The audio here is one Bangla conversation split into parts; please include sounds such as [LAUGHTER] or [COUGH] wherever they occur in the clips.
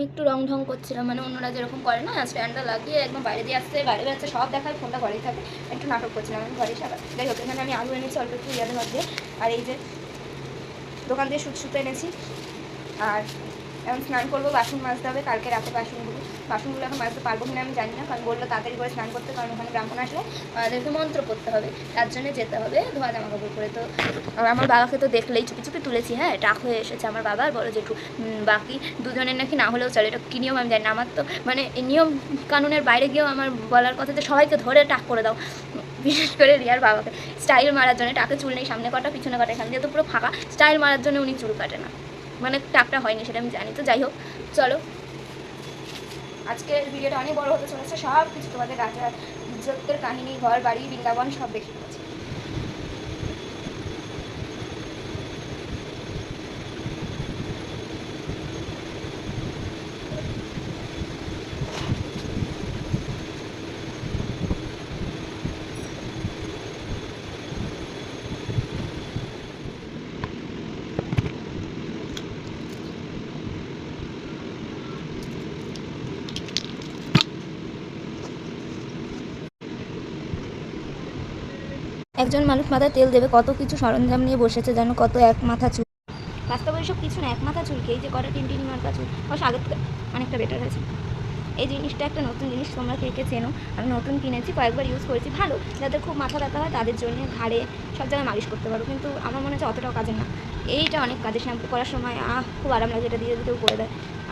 আমি একটু রং ঢং করছিলাম মানে অন্যরা যেরকম করে না স্ট্যান্ডটা লাগিয়ে একদম বাইরে দিয়ে আসছে বাইরে বেরোচ্ছে সব দেখায় ফোনটা ঘরেই থাকে, একটু নাটক করছিলাম আমি ঘরে সারা। যাই হোক, এখানে আমি আলু এনেছি অল্প একটু ইয়াদের মধ্যে, আর এই যে দোকান দিয়ে সুত সুতো এনেছি, আর এখন স্নান করব, বাসন মাজতে হবে, কালকে রাতে বাসনগুলো বাসনগুলো এখন মাজতে পারব কিনা আমি জানি না, কারণ বলল তাড়াতাড়ি করে স্নান করতে, কারণ ওখানে ব্রাহ্মণ আসলে আমাদেরকে মন্ত্র পড়তে হবে, তার জন্য যেতে হবে ধোয়া জামা কাপড় করে তো আমার বাবাকে তো দেখলেই চুপি চুপি তুলেছি হ্যাঁ টাক হয়ে এসেছে আমার বাবা আর বড় জেঠু বাকি দুজনের নাকি না হলেও চলে, এটা কী নিয়ম আমি জানি না, আমার তো মানে নিয়ম কানুনের বাইরে গিয়েও আমার বলার কথা যে সবাইকে ধরে টাক করে দাও, বিশেষ করে রিয়ার বাবাকে। স্টাইল মারার জন্য টাকে চুল নেই, সামনে কটা, পিছনে কটা, এখানে যেহেতু পুরো ফাঁকা, স্টাইল মারার জন্য উনি চুল কাটে না মানে টাকটা হয়নি সেটা আমি জানি, তো যাই হোক, চলো। আজকের ভিডিওটা অনেক বড় হতে চলেছে সব কিছু তোমাদের রাজা ইজ্জতের কাহিনী, ঘর, বাড়ি, বৃন্দাবন, সব দেখে একজন মানুষ মাথায় তেল দেবে, কত কিছু সরঞ্জাম নিয়ে বসেছে যেন কত এক মাথা চুল। বাস্তবে এসব কিছু না, এক মাথা চুলকে, এই যে কটা টিনটিনি মার্কা চুল, অবশ্য আগের থেকে অনেকটা বেটার হয়েছে। এই জিনিসটা একটা নতুন জিনিস, তোমরা কে কে চেনো? আমি নতুন কিনেছি, কয়েকবার ইউজ করেছি, ভালো। যাদের খুব মাথা ব্যথা হয়, তাদের জন্য ঘাড়ে সব জায়গায় মালিশ করতে পারো। কিন্তু আমার মনে হচ্ছে অতটাও কাজের না। এইটা অনেক কাজে শ্যাম্পু করার সময়, আহ, খুব আরাম লাগে এটা দিয়ে দিতেও করে দেয়।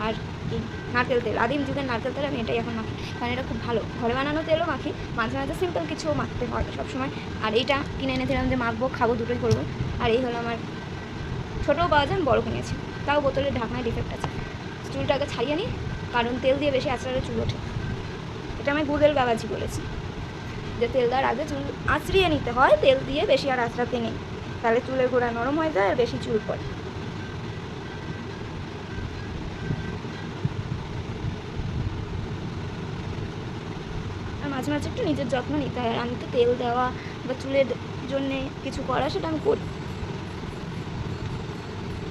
আর কি নারকেল তেল, আদিম যুগের নারকেল তেল আমি এটাই এখন মাখি। কারণ এটা খুব ভালো। ঘরে বানানো তেলও মাখি, মাঝে মাঝে সিম্পল কিছুও মাখতে হয় সবসময়। আর এইটা কিনে এনেছিলাম যে মাখবো, খাব, দুটোই করব। আর এই হলো আমার ছোটোও পাওয়া যায় বড় কিনেছি। তাও বোতলের ঢাকনায় ডিফেক্ট আছে। চুলটাকে ছাড়িয়ে নিই, কারণ তেল দিয়ে বেশি আঁচড়ালে চুল ওঠে। এটা আমি গুগল বাবাজি বলেছি। যে তেল দেওয়ার আগে চুল আঁচড়িয়ে নিতে হয়, তেল দিয়ে বেশি আর আঁচড়াতে নেই। তাহলে চুলের গোড়া নরম হয়ে যায় আর বেশি চুল পড়ে আর মাঝে মাঝে একটু নিজের যত্ন নিতে হয়। আর আমি তো তেল দেওয়া বা চুলের জন্যে কিছু করা, সেটা আমি করি।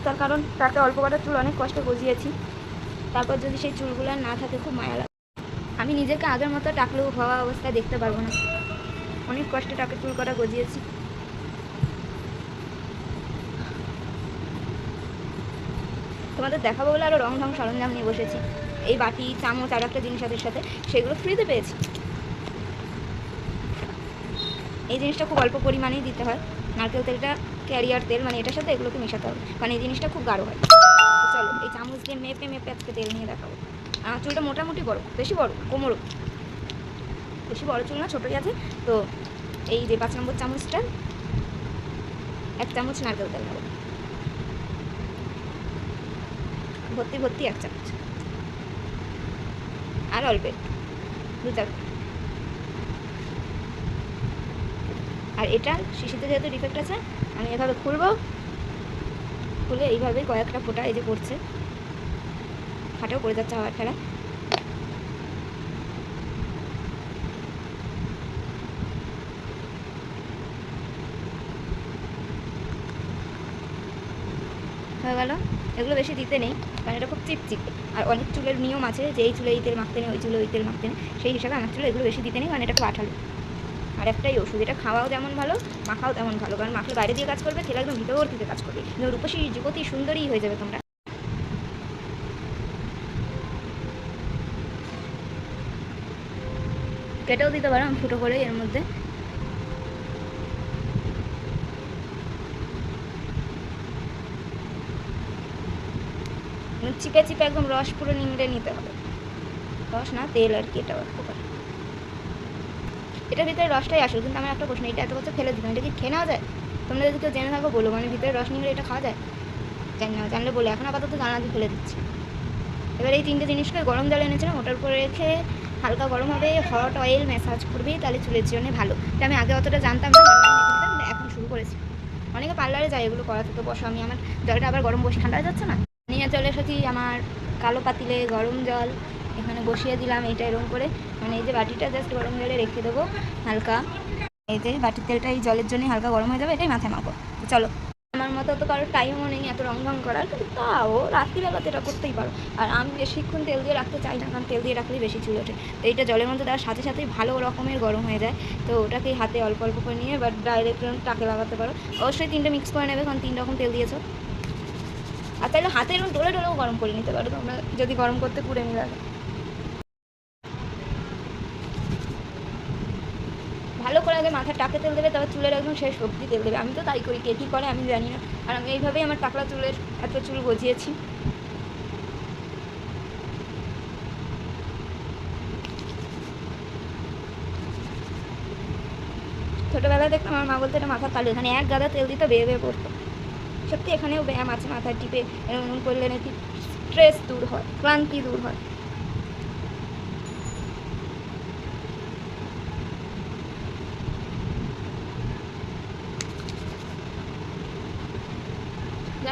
তার কারণ তাকে অল্প কটা চুল অনেক কষ্ট গজিয়েছি। তারপর যদি সেই চুলগুলো না থাকে, খুব মায়া লাগে। আমি নিজেকে আগের মতো টাকলেও হওয়া অবস্থায় দেখতে পারব না। অনেক কষ্টে টাকে চুল কটা গজিয়েছি। তোমাদের দেখাবো বলে আরও রং ঢং সরঞ্জাম নিয়ে বসেছি। এই বাটি, চামচ আর একটা জিনিসের সাথে, সেগুলো ফ্রিতে পেয়েছি। এই জিনিসটা খুব অল্প পরিমাণেই দিতে হয়। নারকেল তেলটা, ক্যারিয়ার তেল মানে এটার সাথে এগুলোকে মেশাতে হবে। কারণ এই জিনিসটা খুব গাঢ় হয়। চলো, এই চামচ দিয়ে মেপে মেপে আজকে তেল নিয়ে দেখাবো। চুলটা মোটামুটি বড়, বেশি বড় কোমরও। বেশি বড় চুল না, ছোটোই আছে। তো এই যে পাঁচ নম্বর চামচটা, এক চামচ নারকেল তেল নেব। ভর্তি ভর্তি এক চামচ। আর অল্প একটু দু চামচ। আর এটা শিশিতে যেহেতু ডিফেক্ট আছে, আমি এভাবে খুলবো। খুলে এইভাবে কয়েকটা ফোঁটা এই যে পড়ছে। হাটেও পড়ে যাচ্ছে আবার ফেলা হয়ে গেল। এগুলো বেশি দিতে নেই, কারণ এটা খুব চিপচিপে। আর অনেক চুলের নিয়ম আছে যে এই চুলে এই তেল মাখতে নেই ওই চুলে ওই তেল মাখতে নেই সেই হিসাবে আমার চুলে এগুলো বেশি দিতে নেই কারণ এটা খুব আঠালো। আর একটাই ওষুধ, এটা খাওয়াও যেমন ভালো, মাখাও তেমন ভালো। কারণ মাখলে বাইরে দিয়ে কাজ করবে তেল একদম ভিতর থেকে কাজ করবে। কিন্তু রূপসী যুবতী সুন্দরী হয়ে যাবে তোমরা। কেটেও দিতে পারো, আমি ফুটো করে এর মধ্যে। চিপে চিপে একদম রস পুরো নিংড়ে নিতে হবে। রস না, তেল আর কি, এটা এটার ভিতরে রসটাই আসল, কিন্তু আমার একটা প্রশ্ন, এটা এত বছর ফেলে দিলাম, এটা কি খেয়ে নেওয়া যায়? তোমরা যদি কেউ জেনে থাকো, বলো মানে ভিতরে রস নিংড়ে এটা খাওয়া যায়? জানি না, জানলে বলে, এখন আপাতত জানা দিয়ে ফেলে দিচ্ছি। এবার এই তিনটে জিনিসকে গরম জল এনেছিলাম, ওটার উপরে রেখে হালকা গরম হবে, হট অয়েল ম্যাসাজ করবি, তাহলে চুলের জন্য ভালো। এটা আমি আগে অতটা জানতাম না এখন শুরু করেছি। অনেকে পার্লারে যায় এগুলো করাতে, তো বসো, আমি আমার জলটা আবার গরম বসে, ঠান্ডা যাচ্ছে না? নিয়ে চলে এসেছি আমার কালো পাতিলে গরম জল এখানে বসিয়ে দিলাম এইটা এরকম করে। মানে এই যে বাটিটা জাস্ট গরম জলে রেখে দেবো হালকা। এই যে বাটির তেলটা এই জলের জন্যই হালকা গরম হয়ে যাবে, এটাই মাথায় মাখো চলো। আমার আমার মতো তো কারোর টাইমও নেই এত রং ঢং করার, কিন্তু তাও রাত্রিবেলাতে এটা করতেই পারো। আর আমি বেশিক্ষণ তেল দিয়ে রাখতে চাই না, কারণ তেল দিয়ে রাখলেই বেশি চুল ওঠে। তো এইটা জলের মধ্যে দেওয়ার সাথে সাথেই ভালো রকমের গরম হয়ে যায়। তো ওটাকে হাতে অল্প অল্প করে নিয়ে বা ডাইরেক্ট টাকে লাগাতে পারো। অবশ্যই তিনটে মিক্স করে নেবে, কারণ তিন রকম তেল দিয়েছ। আর তাহলে হাতে এরকম ডোলে ডোলেও গরম করে নিতে পারো তোমরা। যদি গরম করতে পুড়ে নিয়ে লাগে ভালো করে আগে মাথায় টাকে তেল দেবে, তারপর চুলের একদম শেষ অবধি তেল দেবে। আমি তো তাই করি, কে কী করে আমি জানি না। আর আমি এইভাবেই আমার টাকলা চুলের এত চুল গজিয়েছি। ছোটোবেলায় দেখতাম আমার মা বলতে, এটা মাথা কালো। এখানে এক গাদা তেল দিতে বেয়ে বেয়ে পড়তো। সত্যি এখানেও ব্যায়াম আছে, মাথায় টিপে এরকম করলে নাকি স্ট্রেস দূর হয়, ক্লান্তি দূর হয়।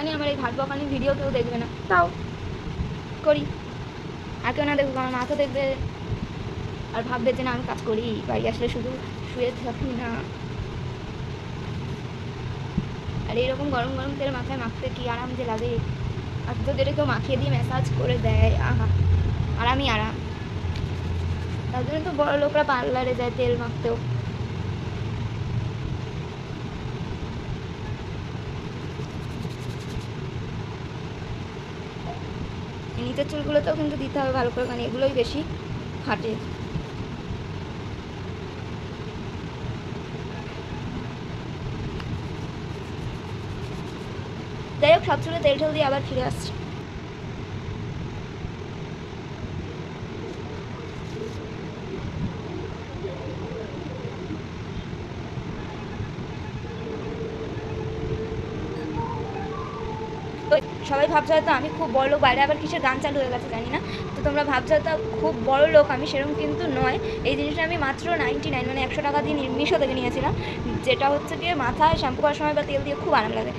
জানি আমার এই ঘাট বকানি ভিডিও কেউ দেখবে না। তাও করি। আর কেউ না দেখব আমার মাথা দেখবে আর ভাববে যে না, আমি কাজ করি। বাড়ি আসলে শুধু শুয়ে থাকি না। আর এইরকম গরম গরম তেল মাথায় মাখতে কি আরাম যে লাগে? আর তো যেটা কেউ মাখিয়ে দিয়ে ম্যাসাজ করে দেয়, আহা, আরামই আরাম। তার জন্য তো বড় লোকরা পার্লারে যায় তেল মাখতেও। নিচের চুলগুলোতেও কিন্তু দিতে হবে ভালো করে, কারণ এগুলোই বেশি ফাটে। যাই হোক, সব চুলে তেল ঠেল দিয়ে আবার ফিরে আসছি তো সবাই ভাবছ হয়তো আমি খুব বড় লোক, বাইরে আবার কিসের গান চালু হয়ে গেছে জানি না। তো তোমরা ভাবছ হয়তো খুব বড় লোক, আমি সেরকম কিন্তু নয়। এই জিনিসটা আমি মাত্র নাইনটি নাইন মানে একশো টাকা দিয়ে মিশো থেকে নিয়েছিলাম। যেটা হচ্ছে গিয়ে মাথায় শ্যাম্পু করার সময় বা তেল দিয়ে খুব আরাম লাগে।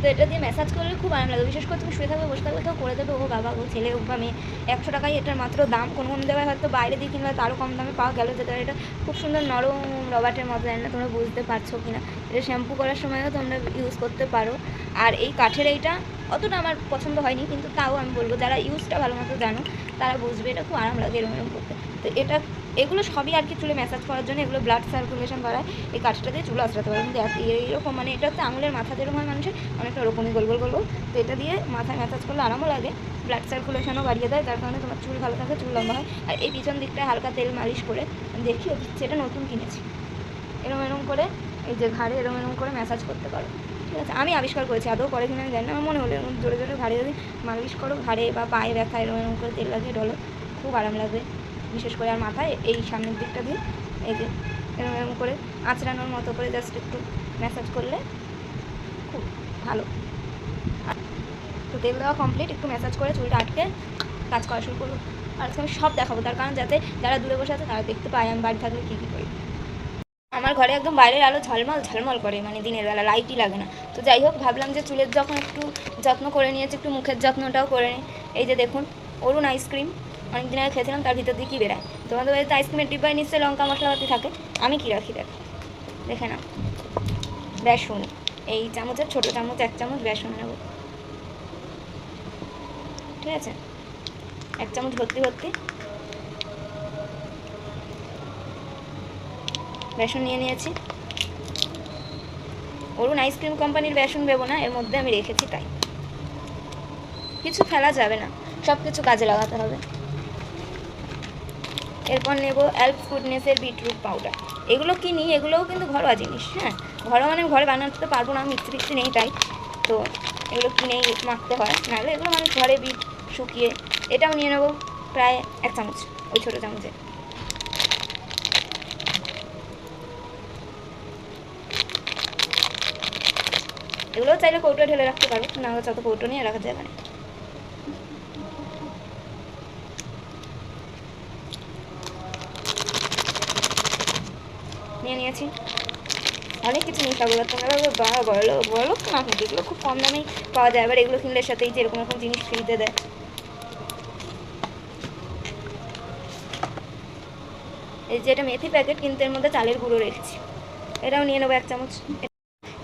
তো এটা দিয়ে ম্যাসাজ করলে খুব আরাম লাগে। বিশেষ করে তুমি শুয়ে থাকবে, বসে থাকবে, কেউ করে দেবে, ও বাবা, ও ছেলে হোক বা মেয়ে। একশো টাকায় এটার মাত্র দাম। কোনো কোনো জায়গায় হয়তো বাইরে দিয়ে কিনলে তারও কম দামে পাওয়া গেল, যেটা এটা খুব সুন্দর নরম রবার্টের মতো জানি না তোমরা বুঝতে পারছ কি না এটা শ্যাম্পু করার সময়ও তোমরা ইউজ করতে পারো। আর এই কাঠের এইটা অতটা আমার পছন্দ হয়নি, কিন্তু তাও আমি বলব, যারা ইউজটা ভালো মতো জানো, তারা বুঝবে এটা খুব আরাম লাগে এরকম এরকম করতে। তো এটা এগুলো সবই আর কি চুলে ম্যাসাজ করার জন্য, এগুলো ব্লাড সার্কুলেশন করায়, এই কাঠটা দিয়ে চুল আঁচড়াতে পারে। কিন্তু এইরকম মানে এটা হচ্ছে আঙুলের মাথা যেরকম হয় মানুষের, অনেকটা ওরকমই গোল গোল গোল। তো এটা দিয়ে মাথায় ম্যাসাজ করলে আরামও লাগে ব্লাড সার্কুলেশনও বাড়িয়ে দেয়, যার কারণে তোমার চুল ভালো থাকে, চুল লম্বা হয়। আর এই পিছন দিকটায় হালকা তেল মালিশ করে দেখি সেটা নতুন কিনেছি। এরম এরম করে, এই যে ঘাড়ে এরম এরম করে ম্যাসাজ করতে পারো। ঠিক আছে? আমি আবিষ্কার করেছি, আদৌ করে কিনা আমি জানি না, আমার মনে হলো জোরে জোরে ঘাড়ে যদি মালিশ করো, ঘাড়ে বা পায়ে ব্যথা এরকম এরকম করে তেল লাগিয়ে ডলো খুব আরাম লাগবে। বিশেষ করে আর মাথায়, এই সামনের দিকটা দিয়ে, এই যে এরকম এরকম করে আঁচড়ানোর মতো করে জাস্ট একটু ম্যাসাজ করলে খুব ভালো। তো তেল দেওয়া কমপ্লিট একটু ম্যাসাজ করে চুলটা আটকে কাজ করা শুরু করব। আর আজকে আমি সব দেখাবো, তার কারণ যাতে যারা দূরে বসে আছে তারা দেখতে পায় আমি বাড়ি থাকলে কী কী করি। আমার ঘরে একদম বাইরের আলো ঝলমল ঝলমল করে মানে দিনের বেলা লাইটই লাগে না। তো যাই হোক, ভাবলাম যে চুলের যখন একটু যত্ন করে নিয়েছি, একটু মুখের যত্নটাও করে নিই। এই যে দেখুন, অরুণ আইসক্রিম অনেক দিন আগে খেয়েছিলাম, তার ভিতর দিয়ে কী বেরায়? তোমাদের বাড়িতে আইসক্রিমের ডিব্বায় নিশ্চয়ই লঙ্কা মশলাপাতি থাকে। আমি কী রাখি দেখ। দেখে না বেসন। এই চামচের ছোটো চামচ, এক চামচ বেসন নেব। ঠিক আছে? এক চামচ ভর্তি ভর্তি। বেসন নিয়ে নিয়েছি। অরুণ আইসক্রিম কোম্পানির বেসন দেবো না, এর মধ্যে আমি রেখেছি তাই। কিছু ফেলা যাবে না। সব কিছু কাজে লাগাতে হবে। এরপর নেব অ্যালপ ফুডনেসের বিটরুট পাউডার এগুলো কিনি এগুলোও কিন্তু ঘরোয়া জিনিস হ্যাঁ? ঘরোয়া মানে ঘরে বানাতে তো পারব না মিক্সি ফিক্সি নেই তাই। তো এগুলো কিনেই মাখতে হয়, নাহলে এগুলো মানুষ ঘরে বিট শুকিয়ে, এটাও নিয়ে নেব প্রায় এক চামচ, ওই ছোটো চামচে। এগুলো চাইলে কৌটো ঢেলে রাখতে পারো না হলে যত কৌটো নিয়ে রাখা যাবে না। নিয়ে নিয়েছি। অনেক কিছু পাবো এবার তোমরা ভাবো, বা বড় বড় লোক না কিন্তু এগুলো খুব কম দামেই পাওয়া যায় এবার এগুলো কিনলে সাথেই যে এরকম এরকম জিনিস ফ্রিতে দেয়। এই যে এটা মেথি প্যাকেট, কিন্তু এর মধ্যে চালের গুঁড়ো রেখেছি। এটাও নিয়ে নেব এক চামচ।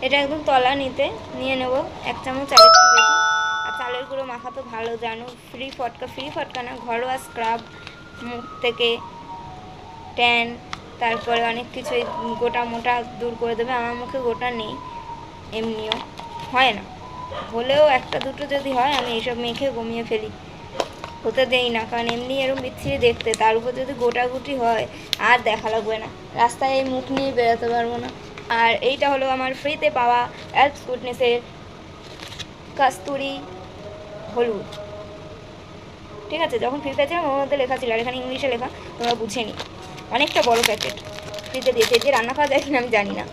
এটা একদম তলা নিতে, নিয়ে নেব এক চামচ আর একটু বেশি। আর চালের গুঁড়ো মাখা তো ভালো, জানো, ফ্রি ফটকা ফ্রি ফটকা না, ঘরোয়া স্ক্রাব মুখ থেকে ট্যান তারপরে অনেক কিছু গোটা মোটা দূর করে দেবে। আমার মুখে গোটা নেই, এমনিও। হয় না। হলেও একটা দুটো যদি হয়, আমি এইসব মেখে গমিয়ে ফেলি। হতে দেই না, কারণ এমনি এরকম বিচ্ছিরি দেখতে। তার উপর যদি গোটাগুটি হয়, আর দেখা লাগবে না। রাস্তায় এই মুখ নিয়ে বেরোতে পারব না। আর এইটা হলো আমার ফ্রিতে পাওয়া অ্যালপস গুডনেসের কাস্তুরি হলুদ। ঠিক আছে, যখন ফ্রি পেয়েছিলাম ওর মধ্যে লেখা ছিল, আর এখানে ইংলিশে লেখা, তোমরা বুঝে নি অনেকটা বড় প্যাকেট। ফ্রিতে দিয়েছে যে রান্না খাওয়া যায় কিনা আমি জানি না।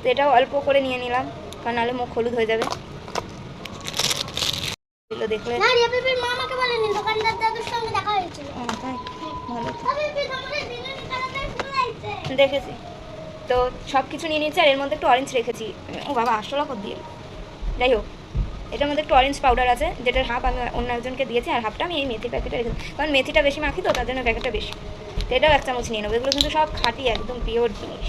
তো এটাও অল্প করে নিয়ে নিলাম কারণ নাহলে মুখ হলুদ হয়ে যাবে। দেখলে দেখেছি। তো সব কিছু নিয়ে নিয়েছি আর এর মধ্যে একটু অরেঞ্জ রেখেছি। ও বাবা আটশো টাকা দিয়ে যাই হোক। এটার মধ্যে একটু অরেঞ্জ পাউডার আছে যেটার হাফ আমি অন্য একজনকে দিয়েছি আর হাফটা আমি এই মেথি প্যাকেটে রেখেছি কারণ মেথিটা বেশি মাখি তো, তার জন্য প্যাকেটটা বেশি। তো এটাও এক চামচ নিয়ে নেব। এগুলো কিন্তু সব খাঁটি, একদম পিওর জিনিস।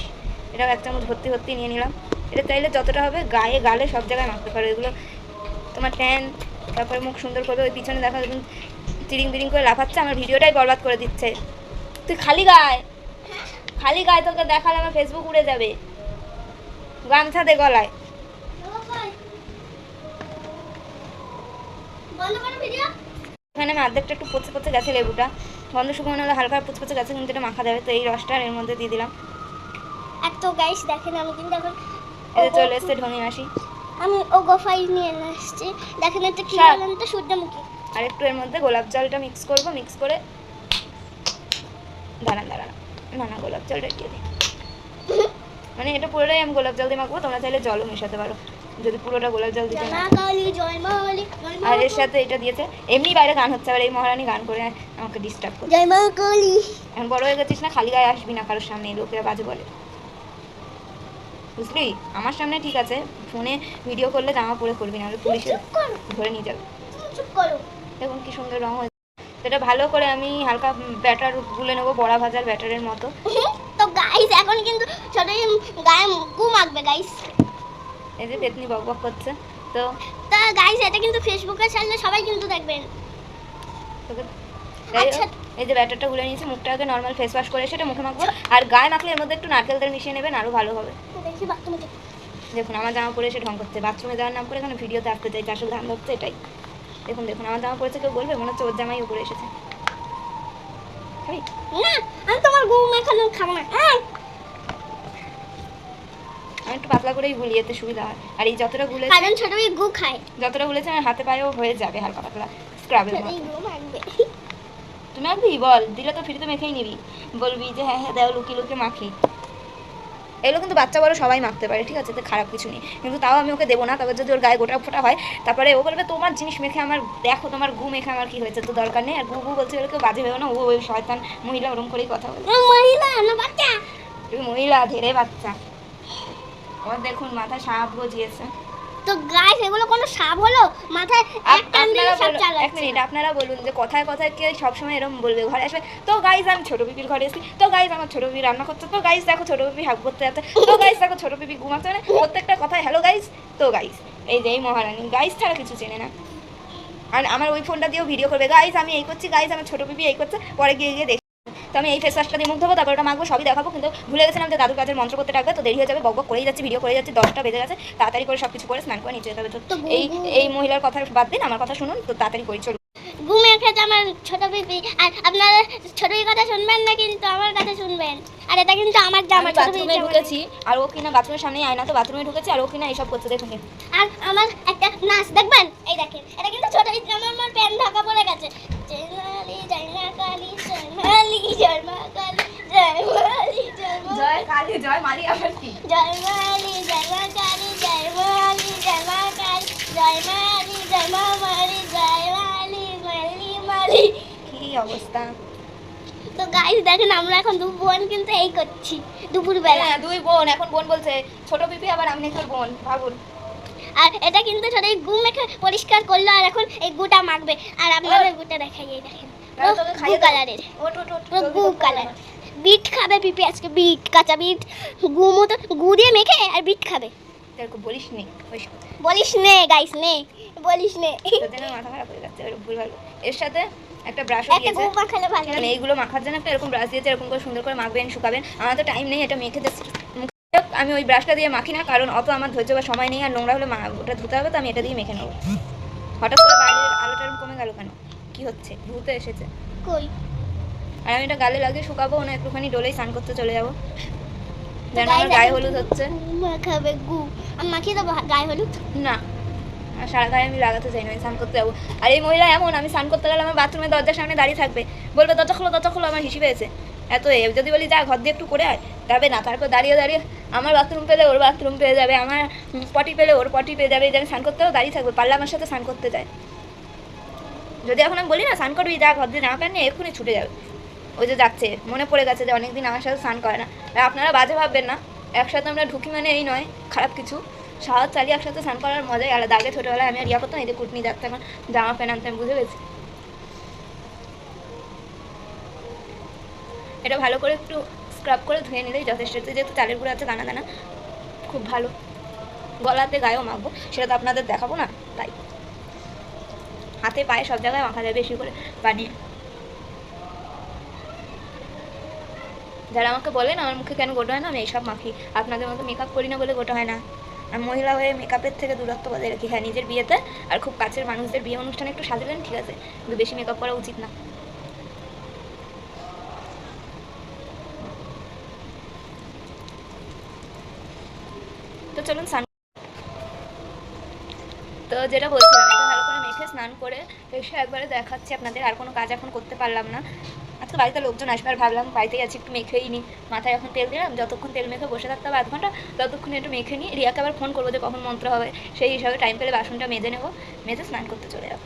এটাও এক চামচ ভর্তি ভর্তি নিয়ে নিলাম। এটা চাইলে যতটা হবে গায়ে, গালে সব জায়গায় মাখতে পারো। এগুলো তোমার ট্যান তারপরে মুখ সুন্দর করবে ওই পিছনে দেখা একদম চিরিং বিরিং করে লাফাচ্ছে, আমার ভিডিওটাই বরবাদ করে দিচ্ছে। তুই খালি গায়ে খালি গায়ে তোকে দেখালে আমার ফেসবুক উড়ে যাবে। গামছা দে গলায়। এখানে আমি একটু পচে পচে গেছে লেবুটা। গন্ধ শুকনো হলে হালকা পচে পচে গেছে কিন্তু এটা মাখা যাবে তো এই রসটা এর মধ্যে দিয়ে দিলাম। এক তো গাইস দেখেন আমি কিন্তু এখন চলে এসছে ঢঙি মাসি। আমি ও গোফাই নিয়ে আসছি। দেখেন এটা কি। বলেন তো সূর্যমুখী। আর একটু এর মধ্যে গোলাপ জলটা মিক্স করব মিক্স করে দাঁড়ান দাঁড়ান। না না গোলাপ জলটা দিয়ে দিই। [LAUGHS] মানে এটা পুরোটাই আমি গোলাপ জল দিয়ে মাখবো তোমরা চাইলে জলও মেশাতে পারো। যদি পুরোটা গোলাপ জল দিতে আর এর সাথে এটা দিয়েছে। এমনি বাইরে গান হচ্ছে আবার এই মহারানী গান করে আমাকে ডিস্টার্ব করছে। জয় মা কালী এখন বড় হয়ে গেছিস না খালি গায়ে আসবি না কারোর সামনে লোকেরা বাজে বলে। বুঝলি? আমার সামনে ঠিক আছে ফোনে ভিডিও করলে জামা পরে করবি না হলে পুলিশে ধরে নিয়ে যাবে। দেখুন কি সুন্দর রং হয়েছে। এটা ভালো করে আমি হালকা ব্যাটার গুলে নেব বড়া ভাজার ব্যাটারের মতো। [LAUGHS] তো গাইস এখন কিন্তু ছোট গায়ে গু মাখবে গাইস এই যে পেতনি বক বক করছে। তো তা গাইস এটা কিন্তু ফেসবুকে ছাড়লে সবাই কিন্তু দেখবেন। আচ্ছা। এই যে ব্যাটারটা গুলে নিয়েছি মুখটাকে নর্মাল ফেস ওয়াশ করে সেটা মুখে মাখবো। আর গায়ে মাখলে এর মধ্যে একটু নারকেল তেল মিশিয়ে নেবেন আরও ভালো হবে। দেখি বাথরুমে দেখুন আমার জামা পরে এসে ঢং করছে। বাথরুমে যাওয়ার নাম করে এখানে ভিডিওতে আসতে চাইছে আসলে ধান ধরছে এটাই। দেখুন দেখুন আমার জামা পরেছে কেউ বলবে মনে হচ্ছে ওর জামাই উপরে এসেছে। না আমি তোমার গু মেখানো খাব না! আমি একটু পাতলা করেই গুলি এতে সুবিধা হয়। আর এই যতটা গুলে কারণ ছোট ভাই গু খায়। যতটা গুলেছে আমার হাতে পায়েও হয়ে যাবে হালকা পাতলা স্ক্রাবের মতো। তুমি একদি বল দিলে তো ফিরে ফ্রিতে মেখেই নিবি। বলবি যে হ্যাঁ হ্যাঁ দাও লুকিয়ে লুকিয়ে মাখি। এগুলো কিন্তু বাচ্চা বড় সবাই মাখতে পারে ঠিক আছে? তো খারাপ কিছু নেই। কিন্তু তাও আমি ওকে দেবো না তবে যদি ওর গায়ে গোটা ফোটা হয় তারপরে ও বলবে তোমার জিনিস মেখে আমার দেখো তোমার গু মেখে আমার কি হয়েছে তো দরকার নেই। আর গু গু বলছে বলে কেউ বাজে ভেবে না ও ওই শয়তান মহিলা ওরম করেই কথা বলে। মহিলা না বাচ্চা। মহিলা ধেরে বাচ্চা। ওর দেখুন মাথা সাপ গজিয়েছে। তো গাইস এগুলো কোনো সাপ হলো? মাথায় এক টান দিলে সাপ বলুন- এক মিনিট আপনারা বলুন যে কথায় কথায় কে সবসময় এরকম বলবে? ঘরে আসবে তো গাইজ আমি ছোট পিপির ঘরে এসেছি। তো গাইজ আমার ছোট পিপি রান্না করছে। তো গাইজ দেখো ছোট পিপি হাক করতে যাচ্ছে। তো গাইজ দেখো ছোট পিপি ঘুমাচ্ছে মানে প্রত্যেকটা কথায় হ্যালো গাইজ তো গাইজ এই যে এই মহারানী। গাইজ ছাড়া কিছু চেনে না। আর আমার ওই ফোনটা দিয়েও ভিডিও করবে। গাইজ আমি এই করছি গাইজ আমার ছোট পিপি এই করছে। পরে গিয়ে গিয়ে দেখি তো আমি এই ফেস ওয়াশটা দিয়ে মুখ ধোবো তারপর ওটা মাখবো সবই দেখাবো। কিন্তু ভুলে গেছিলাম যে দাদুর কাজের মন্ত্র করতে ডাকবে তো দেরি হয়ে যাবে বক বক করেই যাচ্ছে ভিডিও করে যাচ্ছে দশটা বেজে গেছে তাড়াতাড়ি করে সব কিছু করে স্নান করে নিচে যেতে হবে তো এই এই মহিলার কথা বাদ দিন আমার কথা শুনুন তো তাড়াতাড়ি করি চলুন। ঘুমে খেতে আমার ছোট পিপি আর আপনারা ছোট কথা শুনবেন না কিন্তু আমার কথা শুনবেন? আর এটা কিন্তু আমার জামা ছোট বাথরুমে ঢুকেছি আর ও কিনা বাথরুমের সামনে আয়না তো বাথরুমে ঢুকেছে আর ও কিনা এইসব করছে দেখুন আর আমার একটা নাচ দেখবেন? এই দেখেন এটা কিন্তু ছোট আমার আমার প্যান ঢাকা পড়ে গেছে। জয় মা কালী জয় মালি জয় মা কালী জয় মালি জয় কালী জয় মারি আবার কি? জয় মালি জয় মা কালী জয় মালি জয় মা কালী জয় মালি জয় মা মালি জয় মালি মালি মালি। কি অবস্থা? তো গাইস দেখেন আমরা এখন দু বোন কিন্তু এই করছি দুপুর বেলা হ্যাঁ দুই বোন এখন বোন বলছে ছোট পিপি আবার আমি বোন ভাবুন। আর এটা কিন্তু ছোট এই গু মেখে পরিষ্কার করল আর এখন এই গুটা মাখবে। আর আপনাদের গুটা দেখাই দেখেন। কালারের কালার বিট খাবে পিপি আজকে বিট কাঁচা বিট গু মতো গু দিয়ে মেখে আর বিট খাবে। বলিস নে বলিস নে। গাইস নে বলিস নে। মাথা খারাপ হয়ে যাচ্ছে ভুল ভালো। এর সাথে একটা দিয়েছে। মানে এইগুলো মাখার জন্য একটা এরকম ব্রাশ দিয়েছে এরকম করে সুন্দর করে মাখবেন শুকাবেন। আমার তো টাইম নেই এটা মেখে আমি ওই ব্রাশটা দিয়ে মাখি না কারণ অত আমার ধৈর্য বা সময় নেই আর নোংরা হলে ওটা ধুতে হবে তো আমি এটা দিয়ে মেখে নেব। হঠাৎ করে বাইরের আলোটা কমে গেল কেন? কি হচ্ছে? ধুতে এসেছে। কই? আর আমি এটা গালে লাগিয়ে শুকাবো না একটুখানি ডোলেই স্নান করতে চলে যাব। যেন আমার গায়ে হলুদ হচ্ছে। মাখাবে গু। মাখিয়ে দেবো গায়ে হলুদ? না। সারা গায়ে আমি লাগাতে চাই না আমি স্নান করতে যাব। আর এই মহিলা এমন আমি স্নান করতে গেলে আমার বাথরুমের দরজার সামনে দাঁড়িয়ে থাকবে। বলবে দরজা খোলো দরজা খোলো আমার হিসি পেয়েছে। এত এ যদি বলি যা ঘর দিয়ে একটু করে আয়। যাবে না তারপর দাঁড়িয়ে দাঁড়িয়ে আমার বাথরুম পেলে ওর বাথরুম পেয়ে যাবে আমার পটি পেলে ওর পটি পেয়ে যাবে এই যে আমি স্নান করতেও দাঁড়িয়ে থাকবে পারলে আমার সাথে স্নান করতে যায়। যদি এখন আমি বলি না, স্নান করবি যা ঘর দিয়ে জামা এক্ষুনি ছুটে যাবে। ওই যে যাচ্ছে, মনে পড়ে গেছে যে অনেকদিন আমার সাথে স্নান করে না। আর আপনারা বাজে ভাববেন না, একসাথে আমরা ঢুকি মানে এই নয়, খারাপ কিছু। সাহায্য চালিয়ে একসাথে স্নান করার মজাই আলাদা। আগে ছোটোবেলায় আমি আর ইয়া করতাম যে কুটনি যাচ্ছে আমার, জামা প্যান্ট আনতে, আমি বুঝে গেছি। এটা ভালো করে একটু স্ক্রাব করে ধুয়ে নিলেই যথেষ্ট। যেহেতু চালের গুঁড়ো আছে, দানা দানা, খুব ভালো। গলাতে গায়েও মাখবো, সেটা তো আপনাদের দেখাবো না তাই হাতে পায়ে সব জায়গায় মাখা যায় বেশি করে বানিয়ে। যারা আমাকে বলেন, আমার মুখে কেন গোটা হয় না, আমি এইসব মাখি। আপনাদের মতো মেকআপ করি না বলে গোটা হয় না। আমি মহিলা হয়ে মেকআপের থেকে দূরত্ব বজায় রাখি। হ্যাঁ নিজের বিয়েতে আর খুব কাছের মানুষদের বিয়ে অনুষ্ঠানে একটু সাজলেন, ঠিক আছে। কিন্তু বেশি মেকআপ করা উচিত না। তো চলুন স্নান তো যেটা বলছিলাম মেখে স্নান করে এসে একবারে দেখাচ্ছি আপনাদের, আর কোনো কাজ এখন করতে পারলাম না। আজকে বাড়িতে লোকজন আসবে, আর ভাবলাম বাড়িতে আছি, একটু মেখেই নিই মাথায় এখন তেল দিলাম, যতক্ষণ তেল মেখে বসে থাকতে হবে আধ ঘণ্টা, ততক্ষণ একটু মেখে নিই রিয়াকে আবার ফোন করব যে কখন মন্ত্র হবে। সেই হিসাবে টাইম পেলে বাসনটা মেজে নেব, মেজে স্নান করতে চলে যাব।